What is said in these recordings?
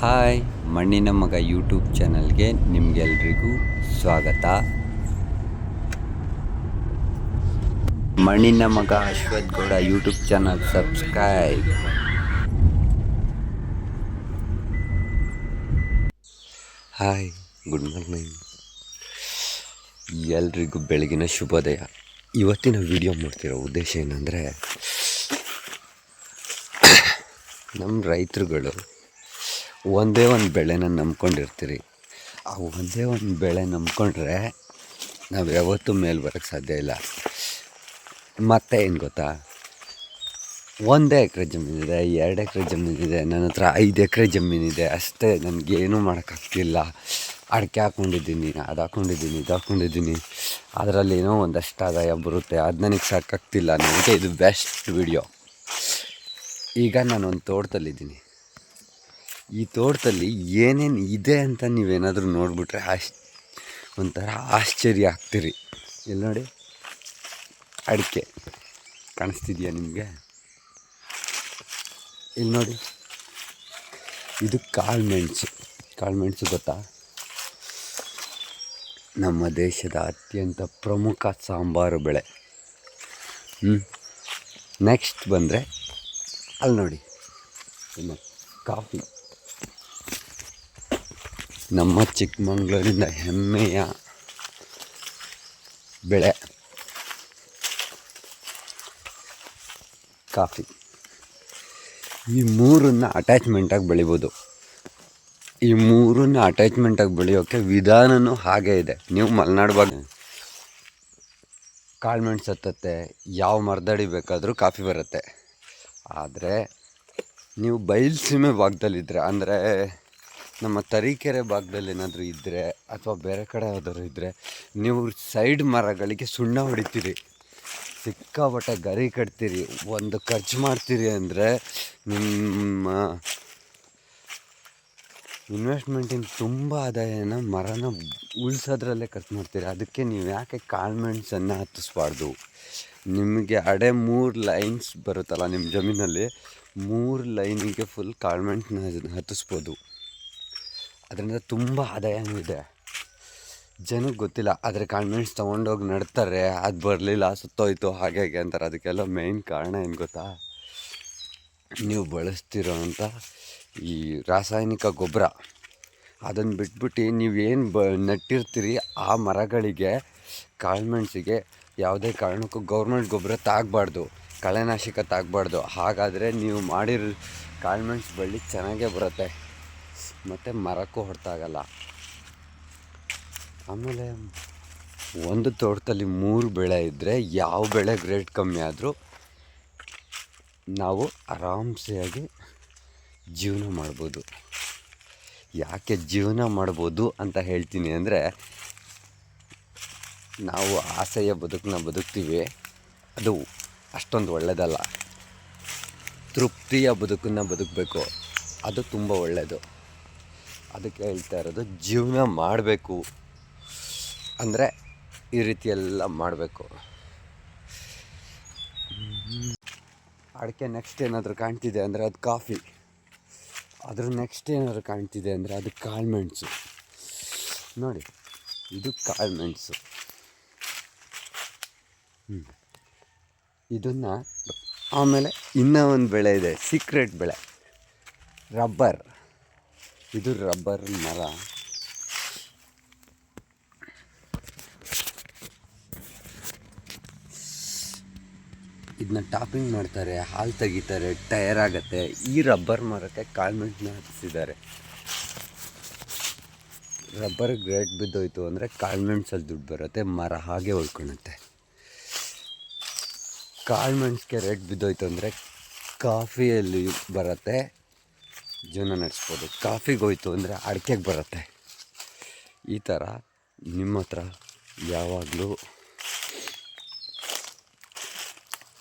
Hi, ಮಣ್ಣಿನ ಮಗ YouTube ಚಾನಲ್ಗೆ ನಿಮಗೆಲ್ರಿಗೂ ಸ್ವಾಗತ. ಮಣ್ಣಿನ ಮಗ Ashwath Gowda YouTube channel subscribe. Hi, good morning. ಎಲ್ರಿಗೂ ಬೆಳಗಿನ ಶುಭೋದಯ. ಇವತ್ತಿನ ವಿಡಿಯೋ ಮಾಡ್ತಿರೋ ಉದ್ದೇಶ ಏನಂದರೆ ನಮ್ಮ ರೈತರುಗಳು ಒಂದೇ ಒಂದು ಬೆಳೆನ ನಂಬ್ಕೊಂಡಿರ್ತೀರಿ. ಆ ಒಂದೇ ಒಂದು ಬೆಳೆ ನಂಬ್ಕೊಂಡ್ರೆ ನಾವು ಯಾವತ್ತೂ ಮೇಲೆ ಬರೋಕ್ಕೆ ಸಾಧ್ಯ ಇಲ್ಲ. ಮತ್ತೆ ಏನು ಗೊತ್ತಾ? ಒಂದೇ ಎಕರೆ ಜಮೀನಿದೆ, ಎರಡು ಎಕರೆ ಜಮೀನಿದೆ ನನ್ನ ಹತ್ರ ಐದು ಎಕರೆ ಜಮೀನಿದೆ, ಅಷ್ಟೇ ನನಗೇನೂ ಮಾಡೋಕ್ಕಾಗ್ತಿಲ್ಲ ಅಡಿಕೆ ಹಾಕ್ಕೊಂಡಿದ್ದೀನಿ ಅದು ಹಾಕ್ಕೊಂಡಿದ್ದೀನಿ ಇದು ಹಾಕ್ಕೊಂಡಿದ್ದೀನಿ ಅದರಲ್ಲಿ ಏನೋ ಒಂದಷ್ಟು ಆದಾಯ ಬರುತ್ತೆ, ಅದು ನನಗೆ ಸಾಕಾಗ್ತಿಲ್ಲ ನನಗೆ ಇದು ಬೆಸ್ಟ್ ವಿಡಿಯೋ ಈಗ ನಾನು ಒಂದು ತೋಟದಲ್ಲಿದ್ದೀನಿ. ಈ ತೋಟದಲ್ಲಿ ಏನೇನು ಇದೆ ಅಂತ ನೀವೇನಾದರೂ ನೋಡಿಬಿಟ್ರೆ ಆಶ್ ಒಂಥರ ಆಶ್ಚರ್ಯ ಆಗ್ತೀರಿ. ಇಲ್ಲಿ ನೋಡಿ, ಅಡಿಕೆ ಕಾಣಿಸ್ತಿದೆಯಾ ನಿಮಗೆ? ಇಲ್ಲಿ ನೋಡಿ, ಇದು ಕಾಳು ಮೆಣಸು. ಕಾಳು ಮೆಣಸು ಗೊತ್ತಾ? ನಮ್ಮ ದೇಶದ ಅತ್ಯಂತ ಪ್ರಮುಖ ಸಾಂಬಾರು ಬೆಳೆ. ಹ್ಞೂ ನೆಕ್ಸ್ಟ್ ಬಂದರೆ ಅಲ್ಲಿ ನೋಡಿ ಇನ್ನು ಕಾಫಿ. ನಮ್ಮ ಚಿಕ್ಕಮಂಗ್ಳೂರಿಂದ ಹೆಮ್ಮೆಯ ಬೆಳೆ ಕಾಫಿ. ಈ ಮೂರನ್ನ ಅಟ್ಯಾಚ್ಮೆಂಟಾಗಿ ಬೆಳಿಬೋದು. ಈ ಮೂರನ್ನ ಅಟ್ಯಾಚ್ಮೆಂಟಾಗಿ ಬೆಳೆಯೋಕ್ಕೆ ವಿಧಾನವೂ ಹಾಗೇ ಇದೆ. ನೀವು ಮಲೆನಾಡು ಭಾಗ ಕಾಳ್ಮೆಣ್ ಹತ್ತತ್ತೆ ಯಾವ ಮರದಡಿ ಬೇಕಾದರೂ ಕಾಫಿ ಬರುತ್ತೆ. ಆದರೆ, ನೀವು ಬಯಲುಸೀಮೆ ಭಾಗದಲ್ಲಿದ್ದರೆ ಅಂದರೆ ನಮ್ಮ ತರೀಕೆರೆ ಭಾಗದಲ್ಲಿ ಏನಾದರೂ ಇದ್ದರೆ ಅಥವಾ ಬೇರೆ ಕಡೆ ಯಾವ್ದಾದ್ರು ಇದ್ದರೆ ನೀವು ಸೈಡ್ ಮರಗಳಿಗೆ ಸುಣ್ಣ ಹೊಡಿತೀರಿ. ಸಿಕ್ಕಾಪಟ್ಟೆ ಗರಿ ಕಟ್ತೀರಿ. ಒಂದು ಖರ್ಚು ಮಾಡ್ತೀರಿ ಅಂದರೆ ನಿಮ್ಮ ಇನ್ವೆಸ್ಟ್ಮೆಂಟಿನ ತುಂಬ ಆದಾಯನ ಮರನ ಉಳಿಸೋದ್ರಲ್ಲೇ ಖರ್ಚು ಮಾಡ್ತೀರಿ. ಅದಕ್ಕೆ ನೀವು ಯಾಕೆ ಕಾಳ್ಮೆಣ್ಸನ್ನು ಹತ್ತಿಸ್ಬಾರ್ದು? ನಿಮಗೆ ಅಡೆ ಮೂರು ಲೈನ್ಸ್ ಬರುತ್ತಲ್ಲ ನಿಮ್ಮ ಜಮೀನಲ್ಲಿ, ಮೂರು ಲೈನಿಗೆ ಫುಲ್ ಕಾಳ್ಮೆಣ್ಸನ್ನ ಹತ್ತಿಸ್ಬೋದು. ಅದರಿಂದ ತುಂಬ ಆದಾಯನೂ ಇದೆ. ಜನಕ್ಕೆ ಗೊತ್ತಿಲ್ಲ, ಆದರೆ ಕಾನ್ವೆಂಟ್ಸ್ ತೊಗೊಂಡೋಗಿ ನಡ್ತಾರೆ, ಅದು ಬರಲಿಲ್ಲ, ಸುತ್ತೋಯ್ತು, ಹಾಗೆ ಹಾಗೆ ಅಂತಾರೆ. ಅದಕ್ಕೆಲ್ಲ ಮೇಯ್ನ್ ಕಾರಣ ಏನು ಗೊತ್ತಾ? ನೀವು ಬಳಸ್ತಿರೋ ಅಂಥ ಈ ರಾಸಾಯನಿಕ ಗೊಬ್ಬರ ಅದನ್ನು ಬಿಟ್ಬಿಟ್ಟು ನೀವೇನು ಬ, ನೆಟ್ಟಿರ್ತೀರಿ ಆ ಮರಗಳಿಗೆ, ಕಾಳ್ಮೆಣ್ಸಿಗೆ ಯಾವುದೇ ಕಾರಣಕ್ಕೂ ಗೌರ್ಮೆಂಟ್ ಗೊಬ್ಬರ ತಾಗಬಾರ್ದು, ಕಳೆನಾಶಕ ತಾಗಬಾರ್ದು. ಹಾಗಾದರೆ ನೀವು ಮಾಡಿರೋ, ಕಾಳ್ಮೆಣ್ಸು ಬಳ್ಳಿ ಚೆನ್ನಾಗೇ ಬರುತ್ತೆ. ಮತ್ತು ಮರಕ್ಕೂ ಹೊಡೆತಾಗಲ್ಲ. ಆಮೇಲೆ ಒಂದು ತೋಟದಲ್ಲಿ ಮೂರು ಬೆಳೆ ಇದ್ದರೆ ಯಾವ ಬೆಳೆ ಗ್ರೇಟ್ ಕಮ್ಮಿ ಆದರೂ ನಾವು ಆರಾಮ್ಸೆಯಾಗಿ ಜೀವನ ಮಾಡ್ಬೋದು. ಯಾಕೆ ಜೀವನ ಮಾಡ್ಬೋದು ಅಂತ ಹೇಳ್ತೀನಿ ಅಂದರೆ, ನಾವು ಆಸೆಯ ಬದುಕನ್ನ ಬದುಕ್ತೀವಿ. ಅದು ಅಷ್ಟೊಂದು ಒಳ್ಳೆಯದಲ್ಲ ತೃಪ್ತಿಯ ಬದುಕನ್ನು ಬದುಕಬೇಕು. ಅದು ತುಂಬ ಒಳ್ಳೆಯದು ಅದಕ್ಕೆ ಹೇಳ್ತಾ ಇರೋದು, ಜೀವನ ಮಾಡಬೇಕು. ಅಂದರೆ ಈ ರೀತಿ ಎಲ್ಲ ಮಾಡಬೇಕು. ಅಡಿಕೆ ನೆಕ್ಸ್ಟ್ ಏನಾದರೂ ಕಾಣ್ತಿದೆ ಅಂದರೆ ಅದು ಕಾಫಿ ಅದ್ರ ನೆಕ್ಸ್ಟ್ ಏನಾದರೂ ಕಾಣ್ತಿದೆ ಅಂದರೆ ಅದು ಕಾಳುಮೆಣಸು ನೋಡಿ, ಇದು ಕಾಳುಮೆಣಸು ಹ್ಞೂ ಇದನ್ನು ಆಮೇಲೆ ಇನ್ನೂ ಒಂದು ಬೆಳೆ ಇದೆ ಸೀಕ್ರೆಟ್ ಬೆಳೆ. ರಬ್ಬರ್ ಇದು ರಬ್ಬರ್ ಮರ. ಇದನ್ನ ಟಾಪಿಂಗ್ ಮಾಡ್ತಾರೆ, ಹಾಲು ತೆಗಿತಾರೆ ಟಯರ್ ಆಗುತ್ತೆ. ಈ ರಬ್ಬರ್ ಮರಕ್ಕೆ ಕಾಲ್ಮೆಂಟ್ನ ಹಚ್ಚಿದ್ದಾರೆ ರಬ್ಬರ್ ಗ್ರೇಟ್ ಬಿದ್ದೋಯ್ತು ಅಂದರೆ ಕಾಲ್ಮೆಂಟ್ಸಲ್ಲಿ ದುಡ್ಡು ಬರುತ್ತೆ, ಮರ ಹಾಗೆ ಉಳ್ಕೊಳುತ್ತೆ. ಕಾಲ್ಮೆಂಟ್ಸ್ಗೆ ರೇಟ್ ಬಿದ್ದೋಯ್ತು ಅಂದರೆ ಕಾಫಿಯಲ್ಲಿ ಬರುತ್ತೆ ಜೀವನ ನಡೆಸ್ಬೋದು. ಕಾಫಿಗೆ ಹೋಯ್ತು ಅಂದರೆ ಅಡಿಕೆಗೆ ಬರುತ್ತೆ. ಈ ಥರ ನಿಮ್ಮ ಹತ್ರ ಯಾವಾಗಲೂ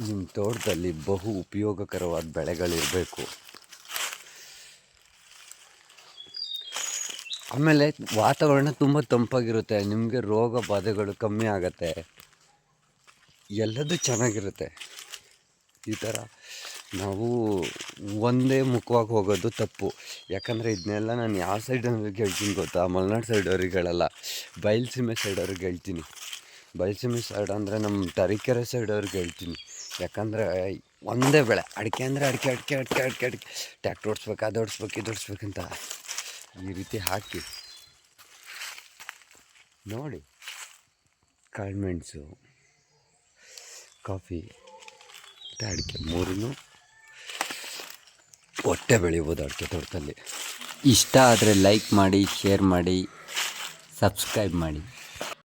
ನಿಮ್ಮ ತೋಟದಲ್ಲಿ ಬಹು ಉಪಯೋಗಕರವಾದ ಬೆಳೆಗಳಿರಬೇಕು. ಆಮೇಲೆ ವಾತಾವರಣ ತುಂಬ ತಂಪಾಗಿರುತ್ತೆ. ನಿಮಗೆ ರೋಗ ಬಾಧೆಗಳು ಕಮ್ಮಿ ಆಗುತ್ತೆ. ಎಲ್ಲದೂ ಚೆನ್ನಾಗಿರುತ್ತೆ. ಈ ಥರ ನಾವು ಒಂದೇ ಮುಖವಾಗಿ ಹೋಗೋದು ತಪ್ಪು. ಯಾಕಂದರೆ ಇದನ್ನೆಲ್ಲ ನಾನು ಯಾವ ಸೈಡವ್ರಿಗೆ ಹೇಳ್ತೀನಿ ಗೊತ್ತಾ? ಮಲೆನಾಡು ಸೈಡವ್ರಿಗೆ ಹೇಳಲ್ಲ ಬಯಲುಸೀಮೆ ಸೈಡವ್ರಿಗೆ ಹೇಳ್ತೀನಿ. ಬಯಲುಸೀಮೆ ಸೈಡ್ ಅಂದರೆ ನಮ್ಮ ತರೀಕೆರೆ ಸೈಡವ್ರಿಗೆ ಹೇಳ್ತೀನಿ. ಯಾಕಂದರೆ ಒಂದೇ ಬೆಳೆ. ಅಡಿಕೆ ಅಂದರೆ ಅಡಿಕೆ ಅಡಿಕೆ ಅಡಿಕೆ ಅಡಿಕೆ ಅಡಿಕೆ. ಟ್ಯಾಕ್ಟ್ರ್ ಓಡಿಸ್ಬೇಕು, ಅದು ಓಡಿಸ್ಬೇಕು, ಇದು ಓಡಿಸ್ಬೇಕಂತ ಈ ರೀತಿ ಹಾಕಿ. ನೋಡಿ. ಕಾಳುಮೆಣಸು, ಕಾಫಿ ಮತ್ತು ಅಡಿಕೆ ಮೂರೂ ಹೊಟ್ಟೆ ಬೆಳಿಬೋದು ಅಡಿಕೆ ತೋಟದಲ್ಲಿ. ಇಷ್ಟ ಆದರೆ ಲೈಕ್ ಮಾಡಿ ಶೇರ್ ಮಾಡಿ ಸಬ್ಸ್ಕ್ರೈಬ್ ಮಾಡಿ.